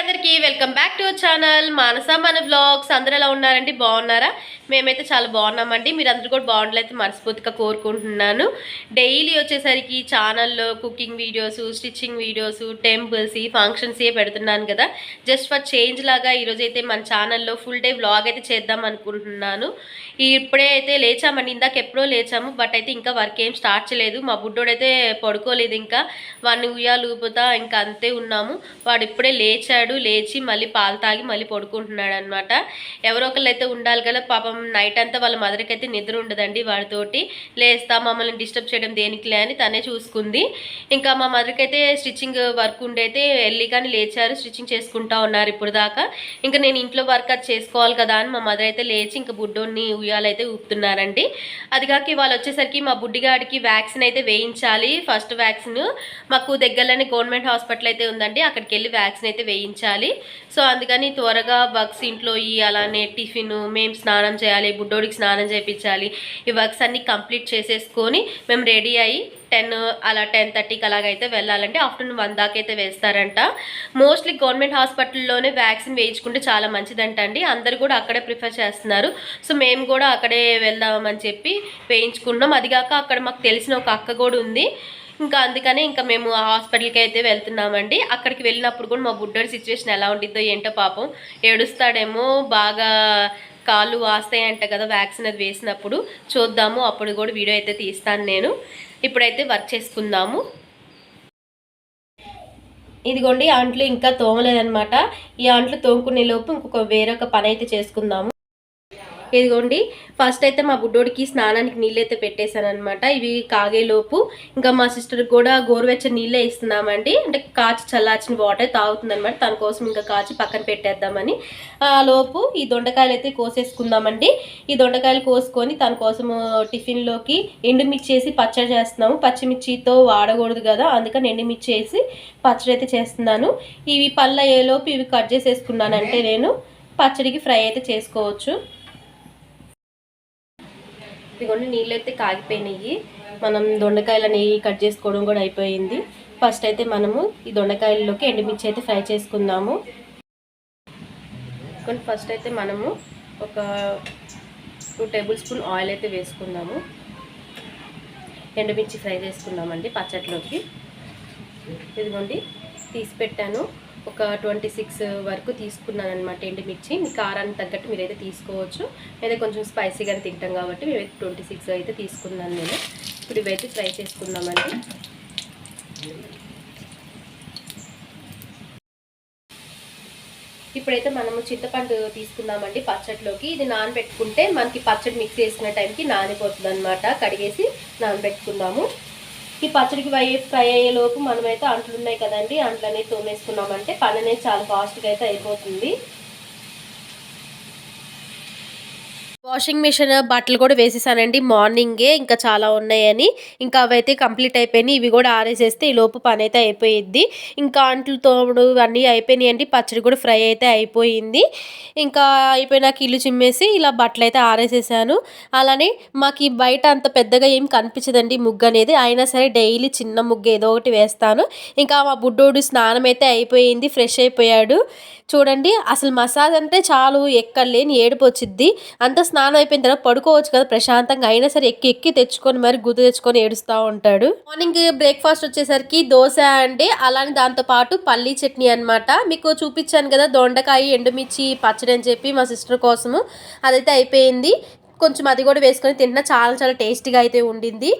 అందరికీ welcome back to our channel Manasa మన vlogs. అందరూ ఎలా ఉన్నారండి? బాగున్నారా? మేమైతే చాలా బాగున్నామండి. మీరు అందరూ కూడా బాగుండాలైతే మనస్ఫూర్తిగా కోరుకుంటున్నాను. డైలీ వచ్చేసరికి ఛానల్లో cooking videos stitching videos temples ఈ ఫంక్షన్స్ ఏ పెడుతున్నాను కదా. జస్ట్ ఫర్ చేంజ్ లాగా ఈరోజు అయితే మన ఛానల్లో ఫుల్ డే వ్లాగ్ అయితే చేద్దాం అనుకుంటున్నాను. ఇప్పుడే అయితే లేచామండి. ఇందాక ఎప్పుడో లేచాము. బట్ అయితే ఇంకా వర్క్ ఏం స్టార్ట్ చేయలేదు. మా బుడ్డోడైతే పడుకోలేదు ఇంకా. వాడిని ఉయ్యాలు ఊపుతా ఇంకా అంతే ఉన్నాము. వాడు ఇప్పుడే లేచాడు. లేచి మళ్ళీ పాలు తాగి మళ్ళీ పడుకుంటున్నాడు అనమాట ఎవరో ఒకళ్ళు అయితే ఉండాలి కదా. పాపం నైట్ అంతా వాళ్ళ మదర్కి అయితే నిద్ర ఉండదండి వాడితోటి. లేస్తా మమ్మల్ని డిస్టర్బ్ చేయడం దేనికిలే అని తనే చూసుకుంది. ఇంకా మా మదర్కి అయితే స్టిచ్చింగ్ వర్క్ ఉండైతే వెళ్ళి కానీ లేచారు. స్టిచ్చింగ్ చేసుకుంటా ఉన్నారు ఇప్పుడు దాకా. ఇంకా నేను ఇంట్లో వర్క్ అది చేసుకోవాలి కదా అని మా మదర్ అయితే లేచి ఇంకా బుడ్డోని ఉయ్యాలైతే ఊపుతున్నారండి. అది కాక వాళ్ళు వచ్చేసరికి మా బుడ్డిగాడికి వ్యాక్సిన్ అయితే వేయించాలి. ఫస్ట్ వ్యాక్సిన్ మాకు దగ్గరలోనే గవర్నమెంట్ హాస్పిటల్ అయితే ఉందండి. అక్కడికి వెళ్ళి వ్యాక్సిన్ అయితే వేయించాలి. సో అందుకని త్వరగా వర్క్స్ ఇంట్లో ఇవి అలానే టిఫిన్ మేము స్నానం చేయాలి బుడ్డోడికి స్నానం చేయించాలి ఈ వర్క్స్ అన్ని కంప్లీట్ చేసేసుకొని మేము రెడీ అయ్యి టెన్ అలా టెన్ థర్టీకి అలాగైతే వెళ్ళాలంటే ఆఫ్టర్నూన్ వన్ దాకా అయితే వేస్తారంట. మోస్ట్లీ గవర్నమెంట్ హాస్పిటల్లోనే వ్యాక్సిన్ వేయించుకుంటే చాలా మంచిదంట అండి అందరు కూడా అక్కడే ప్రిఫర్ చేస్తున్నారు. సో మేము కూడా అక్కడే వెళ్దామని చెప్పి వేయించుకున్నాం. అదిగాక అక్కడ మాకు తెలిసిన ఒక అక్క కూడా ఉంది. ఇంకా అందుకనే ఇంకా మేము ఆ హాస్పిటల్కి అయితే వెళ్తున్నామండి. అక్కడికి వెళ్ళినప్పుడు కూడా మా బుడ్డోడి సిచ్యువేషన్ ఎలా ఉండిద్దో ఏంటో పాపం ఏడుస్తాడేమో బాగా కాళ్ళు వాస్తాయంట కదా వ్యాక్సిన్ అది వేసినప్పుడు చూద్దాము అప్పుడు కూడా వీడియో అయితే తీస్తాను నేను. ఇప్పుడైతే వర్క్ చేసుకుందాము. ఇదిగోండి అంట్లు ఇంకా తోమలేదనమాట ఈ అంట్లు తోముకునే లోపు ఇంకొక వేరొక పని అయితే చేసుకుందాము. ఇదిగోండి ఫస్ట్ అయితే మా బుడ్డోడికి స్నానానికి నీళ్ళు అయితే పెట్టేశాను అనమాట ఇవి కాగేలోపు ఇంకా మా సిస్టర్కి కూడా గోరువెచ్చని నీళ్ళే ఇస్తున్నామండి. అంటే కాచి చల్లార్చిన వాటర్ తాగుతుంది అనమాట తన కోసం ఇంకా కాచి పక్కన పెట్టేద్దామని. ఆ లోపు ఈ దొండకాయలు అయితే కోసేసుకుందామండి. ఈ దొండకాయలు కోసుకొని తన కోసం టిఫిన్లోకి ఎండుమిర్చి వేసి పచ్చడి చేస్తున్నాము. పచ్చిమిర్చితో వాడకూడదు కదా అందుకని ఎండుమిర్చి వేసి పచ్చడి అయితే చేస్తున్నాను. ఇవి పళ్ళ అయ్యేలోపు ఇవి కట్ చేసేసుకున్నానంటే నేను పచ్చడికి ఫ్రై అయితే చేసుకోవచ్చు. ఇదిగోండి నీళ్ళు అయితే కాగిపోయినాయి. మనం దొండకాయల నెయ్యి కట్ చేసుకోవడం కూడా అయిపోయింది. ఫస్ట్ అయితే మనము ఈ దొండకాయల్లోకి ఎండుమిర్చి అయితే ఫ్రై చేసుకుందాము. కొన్ని ఫస్ట్ అయితే మనము ఒక టూ టేబుల్ స్పూన్ ఆయిల్ అయితే వేసుకుందాము. ఎండుమిర్చి ఫ్రై చేసుకుందామండి పచ్చట్లోకి. ఇదిగోండి తీసి పెట్టాను ఒక ట్వంటీ సిక్స్ వరకు తీసుకున్నాను అనమాట ఎండుమిర్చి. మీ కారానికి తగ్గట్టు మీరైతే తీసుకోవచ్చు. అయితే కొంచెం స్పైసీగా తింటాం కాబట్టి మేమైతే ట్వంటీ సిక్స్ అయితే తీసుకున్నాను నేను. ఇప్పుడు ఇవైతే ఫ్రై చేసుకుందామండి. ఇప్పుడైతే మనము చింతపండు తీసుకుందామండి పచ్చట్లోకి. ఇది నానబెట్టుకుంటే మనకి పచ్చడి మిక్స్ చేసిన టైంకి నానిపోతుంది అనమాట కడిగేసి నానబెట్టుకుందాము. ఈ పచ్చడికి ఫ్రై ఫ్రై అయ్యే లోపు మనమైతే అంట్లు ఉన్నాయి కదండి. అంట్లు అనేది తోమేసుకున్నామంటే పని అనేది చాలా ఫాస్ట్గా అయితే అయిపోతుంది. వాషింగ్ మిషన్ బట్టలు కూడా వేసేసానండి. మార్నింగే ఇంకా చాలా ఉన్నాయని. ఇంకా అవైతే కంప్లీట్ అయిపోయినాయి. ఇవి కూడా ఆరేసేస్తే ఈ లోపు పని అయితే అయిపోయిద్ది. ఇంకా అంట్లు తోముడు అన్నీ అయిపోయినాయి అండి పచ్చడి కూడా ఫ్రై అయితే అయిపోయింది. ఇంకా అయిపోయినాక ఇల్లు చిమ్మేసి ఇలా బట్టలు అయితే ఆరేసేసాను. అలానే మాకు ఈ బయట అంత పెద్దగా ఏం కనిపించదండి ముగ్గు అనేది. అయినా సరే డైలీ చిన్న ముగ్గు ఏదో ఒకటి వేస్తాను. ఇంకా మా బుడ్డోడు స్నానం అయితే అయిపోయింది. ఫ్రెష్ అయిపోయాడు. చూడండి అసలు మసాజ్ అంటే చాలు ఎక్కడలేని ఏడుపు వచ్చిద్ది అంత స్నానం అయిపోయిన తర్వాత పడుకోవచ్చు కదా ప్రశాంతంగా. అయినా సరే ఎక్కి ఎక్కి తెచ్చుకొని మరి గుర్తు తెచ్చుకొని ఏడుస్తూ ఉంటాడు. మార్నింగ్ బ్రేక్ఫాస్ట్ వచ్చేసరికి దోశ అండి. అలానే దాంతో పాటు పల్లీ చట్నీ అనమాట మీకు చూపించాను కదా దొండకాయ ఎండుమిర్చి పచ్చడి అని చెప్పి మా సిస్టర్ కోసము. అదైతే అయిపోయింది. కొంచెం అది కూడా వేసుకొని తింటున్నా చాలా చాలా టేస్టీగా అయితే ఉండింది.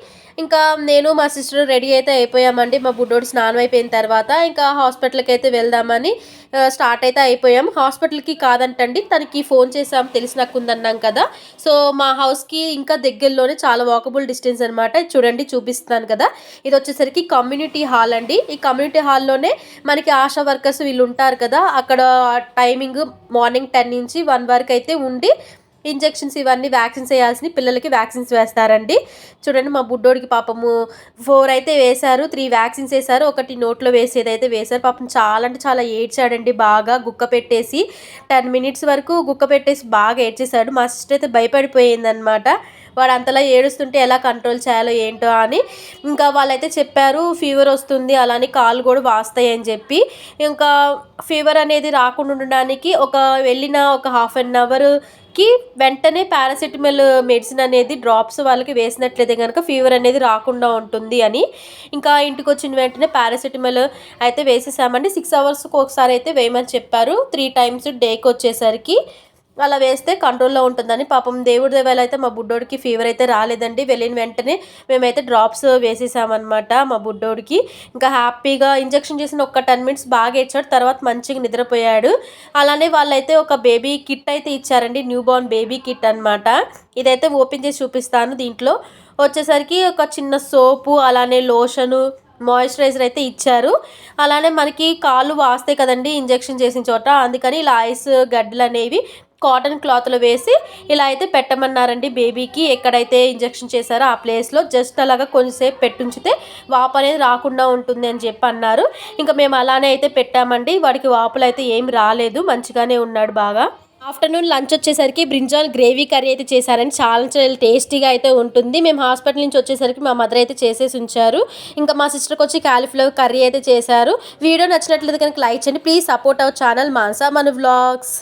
ఇంకా నేను మా సిస్టర్ రెడీ అయితే అయిపోయామండి. మా బుడ్డోడు స్నానం అయిపోయిన తర్వాత ఇంకా హాస్పిటల్కి అయితే వెళ్దామని స్టార్ట్ అయితే అయిపోయాం. హాస్పిటల్కి కాదంటండి తనకి ఫోన్ చేసాం తెలిసి నాకు ఉందన్నాం కదా. సో మా హౌస్కి ఇంకా దగ్గరలోనే చాలా వాకబుల్ డిస్టెన్స్ అనమాట చూడండి చూపిస్తున్నాను కదా. ఇది వచ్చేసరికి కమ్యూనిటీ హాల్ అండి. ఈ కమ్యూనిటీ హాల్లోనే మనకి ఆశా వర్కర్స్ వీళ్ళు ఉంటారు కదా. అక్కడ టైమింగ్ మార్నింగ్ టెన్ నుంచి వన్ వరకు అయితే ఉండి ఇంజెక్షన్స్ ఇవన్నీ వ్యాక్సిన్స్ వేయాల్సిన పిల్లలకి వ్యాక్సిన్స్ వేస్తారండి. చూడండి మా బుడ్డోడికి పాపము ఫోర్ అయితే వేశారు త్రీ వ్యాక్సిన్స్ వేశారు ఒకటి నోట్లో వేసేది అయితే వేశారు. పాపం చాలా అంటే చాలా ఏడ్చాడండి బాగా గుక్క పెట్టేసి. టెన్ మినిట్స్ వరకు గుక్క పెట్టేసి బాగా ఏడ్చేశాడు. మా సిస్టర్ అయితే భయపడిపోయిందనమాట వాడు అంతలా ఏడుస్తుంటే ఎలా కంట్రోల్ చేయాలో ఏంటో అని. ఇంకా వాళ్ళైతే చెప్పారు ఫీవర్ వస్తుంది అలానే కాలు కూడా వాస్తాయి అని చెప్పి. ఇంకా ఫీవర్ అనేది రాకుండా ఉండడానికి ఒక వెళ్ళిన ఒక హాఫ్ అన్ అవర్ కి వెంటనే పారాసెటమాల్ మెడిసిన్ అనేది డ్రాప్స్ వాళ్ళకి వేసినట్లయితే కనుక ఫీవర్ అనేది రాకుండా ఉంటుంది అని ఇంకా ఇంటికి వచ్చిన వెంటనే పారాసెటమాల్ అయితే వేసేసామండి. సిక్స్ అవర్స్కి ఒకసారి అయితే వేయమని చెప్పారు. త్రీ టైమ్స్ డేకి వచ్చేసరికి అలా వేస్తే కంట్రోల్లో ఉంటుందని. పాపం దేవుడి దేవాలైతే అయితే మా బుడ్డోడికి ఫీవర్ అయితే రాలేదండి. వెళ్ళిన వెంటనే మేమైతే డ్రాప్స్ వేసేసామన్నమాట మా బుడ్డోడికి. ఇంకా హ్యాపీగా ఇంజెక్షన్ చేసిన ఒక టెన్ మినిట్స్ బాగా ఇచ్చాడు తర్వాత మంచిగా నిద్రపోయాడు. అలానే వాళ్ళైతే ఒక బేబీ కిట్ అయితే ఇచ్చారండి. న్యూ బోర్న్ బేబీ కిట్ అనమాట ఇదైతే ఓపెన్ చేసి చూపిస్తాను దీంట్లో. వచ్చేసరికి ఒక చిన్న సోపు అలానే లోషను మాయిశ్చరైజర్ అయితే ఇచ్చారు. అలానే మనకి కాళ్ళు వాస్తాయి కదండి ఇంజెక్షన్ చేసిన చోట. అందుకని ఇలా ఐస్ గడ్డలు అనేవి కాటన్ క్లాత్లో వేసి ఇలా అయితే పెట్టమన్నారండి బేబీకి. ఎక్కడైతే ఇంజెక్షన్ చేశారో ఆ ప్లేస్లో జస్ట్ అలాగా కొంచెంసేపు పెట్టుంచితే వాపు అనేది రాకుండా ఉంటుంది అని చెప్పి అన్నారు. ఇంకా మేము అలానే అయితే పెట్టామండి. వాడికి వాపులు అయితే ఏం రాలేదు. మంచిగానే ఉన్నాడు బాగా. ఆఫ్టర్నూన్ లంచ్ వచ్చేసరికి బ్రింజాల్ గ్రేవీ కర్రీ అయితే చేశారని చాలా చాలా టేస్టీగా అయితే ఉంటుంది. మేము హాస్పిటల్ నుంచి వచ్చేసరికి మా మదర్ అయితే చేసేసి ఉంచారు. ఇంకా మా సిస్టర్కి వచ్చి కాలీఫ్లవర్ కర్రీ అయితే చేశారు. వీడియో నచ్చినట్లయితే కనుక లైక్ చేయండి. Please support our channel Mansa మన వ్లాగ్స్.